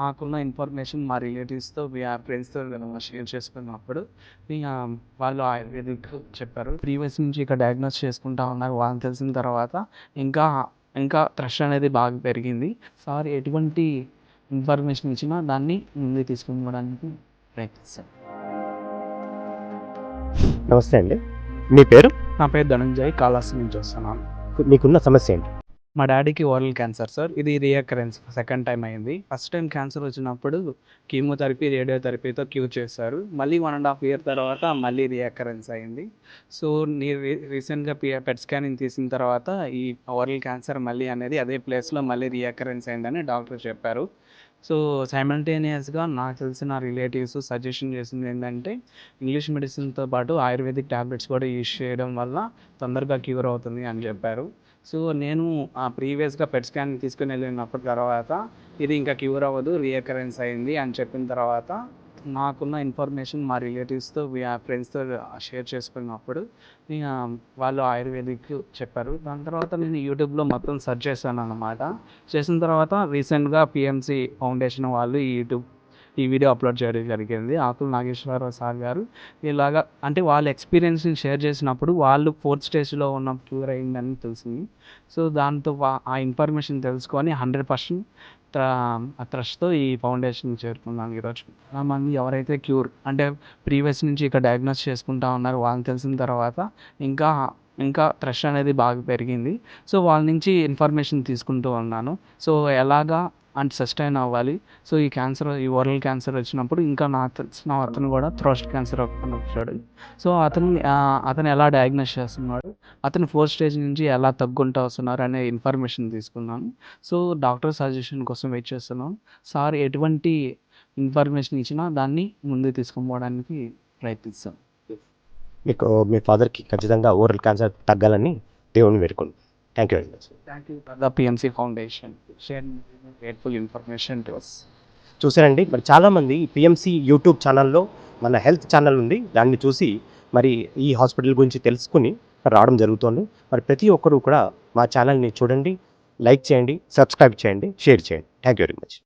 నాకున్న ఇన్ఫర్మేషన్ మా రిలేటివ్స్తో మీ ఫ్రెండ్స్తో షేర్ చేసుకున్నప్పుడు వాళ్ళు ఆయుర్వేదిక్ చెప్పారు. ప్రీవియస్ నుంచి ఇక్కడ డయాగ్నోస్ చేసుకుంటా ఉన్నారు. వాళ్ళకి తెలిసిన తర్వాత ఇంకా ఇంకా ట్రస్ట్ అనేది బాగా పెరిగింది. సార్ ఎటువంటి ఇన్ఫర్మేషన్ ఇచ్చినా దాన్ని ముందుకు తీసుకుపోవడానికి ప్రయత్నిస్తాను నమస్తే అండి. మీ పేరు? నా పేరు ధనంజయ్. కాళాస్తి నుంచి వస్తున్నాను. మీకున్న సమస్య ఏంటి? మా డాడీకి ఓరల్ క్యాన్సర్ సార్. ఇది రీఅకరెన్స్ సెకండ్ టైం అయింది. ఫస్ట్ టైం క్యాన్సర్ వచ్చినప్పుడు కీమోథెరపీ రేడియోథెరపీతో క్యూర్ చేశారు. మళ్ళీ వన్ అండ్ హాఫ్ ఇయర్ తర్వాత మళ్ళీ రీఅకరెన్స్ అయింది. సో నీ రీసెంట్గా పెట్ స్కానింగ్ తీసిన తర్వాత ఈ ఓరల్ క్యాన్సర్ మళ్ళీ అనేది అదే ప్లేస్లో మళ్ళీ రీఅకరెన్స్ అయిందని డాక్టర్ చెప్పారు. సో సైమల్టేనియస్గా నాకు తెలిసిన రిలేటివ్స్ సజెషన్ చేసింది ఏంటంటే ఇంగ్లీష్ మెడిసిన్తో పాటు ఆయుర్వేదిక్ ట్యాబ్లెట్స్ కూడా యూజ్ చేయడం వల్ల తొందరగా క్యూర్ అవుతుంది అని చెప్పారు. సో నేను ఆ ప్రీవియస్గా పెట్ స్కాన్ తీసుకుని వెళ్ళినప్పుడు తర్వాత ఇది ఇంకా క్యూర్ అవ్వదు రీఅకరెన్స్ అయింది అని చెప్పిన తర్వాత నాకున్న ఇన్ఫర్మేషన్ మా రిలేటివ్స్తో మీ ఫ్రెండ్స్తో షేర్ చేసుకున్నప్పుడు వాళ్ళు ఆయుర్వేదిక్ చెప్పారు. దాని తర్వాత నేను యూట్యూబ్లో మొత్తం సెర్చ్ చేశాను అనమాట చేసిన తర్వాత రీసెంట్గా పిఎంసి ఫౌండేషన్ వాళ్ళు ఈ యూట్యూబ్ ఈ వీడియో అప్లోడ్ చేయడం జరిగింది. ఆకుల నాగేశ్వరరావు సార్ గారు. ఇలాగా అంటే వాళ్ళ ఎక్స్పీరియన్స్ని షేర్ చేసినప్పుడు వాళ్ళు ఫోర్త్ స్టేజ్లో ఉన్న క్యూర్ అయిందని తెలిసింది. సో దాంతో ఆ ఇన్ఫర్మేషన్ తెలుసుకొని హండ్రెడ్ పర్సెంట్ ట్రస్ట్తో ఈ ఫౌండేషన్ చేరుకున్నాను ఈరోజు. చాలామంది ఎవరైతే క్యూర్ అంటే ప్రీవియస్ నుంచి ఇక్కడ డయాగ్నోస్ చేసుకుంటా ఉన్నారు వాళ్ళని తెలిసిన తర్వాత ఇంకా ఇంకా ట్రస్ట్ అనేది బాగా పెరిగింది. సో వాళ్ళ నుంచి ఇన్ఫర్మేషన్ తీసుకుంటూ ఉన్నాను. సో ఎలాగా అండ్ సస్టైన్ అవ్వాలి. సో ఈ క్యాన్సర్ ఈ ఓరల్ క్యాన్సర్ వచ్చినప్పుడు ఇంకా నాకు తెలిసిన అతను కూడా థ్రోస్ట్ క్యాన్సర్ ఒకటి వచ్చాడు. సో అతను అతను ఎలా డయాగ్నోస్ చేస్తున్నాడు అతను ఫోర్త్ స్టేజ్ నుంచి ఎలా తగ్గుంటూ వస్తున్నారు అనే ఇన్ఫర్మేషన్ తీసుకున్నాను. సో డాక్టర్ సజెషన్ కోసం వెయిట్ చేస్తున్నాను. సార్ ఎటువంటి ఇన్ఫర్మేషన్ ఇచ్చినా దాన్ని ముందు తీసుకుపోవడానికి ప్రయత్నిస్తాం. మీకు మీ ఫాదర్కి ఖచ్చితంగా ఓరల్ క్యాన్సర్ తగ్గాలని దేవుని వేడుకుంటున్నాను thank you share grateful information to us చూసారండి మరి చాలామంది పిఎంసి యూట్యూబ్ ఛానల్లో మన హెల్త్ ఛానల్ ఉంది. దాన్ని చూసి మరి ఈ హాస్పిటల్ గురించి తెలుసుకుని రావడం జరుగుతుంది. మరి ప్రతి ఒక్కరూ కూడా మా ఛానల్ని చూడండి లైక్ చేయండి సబ్స్క్రైబ్ చేయండి షేర్ చేయండి. Thank you very much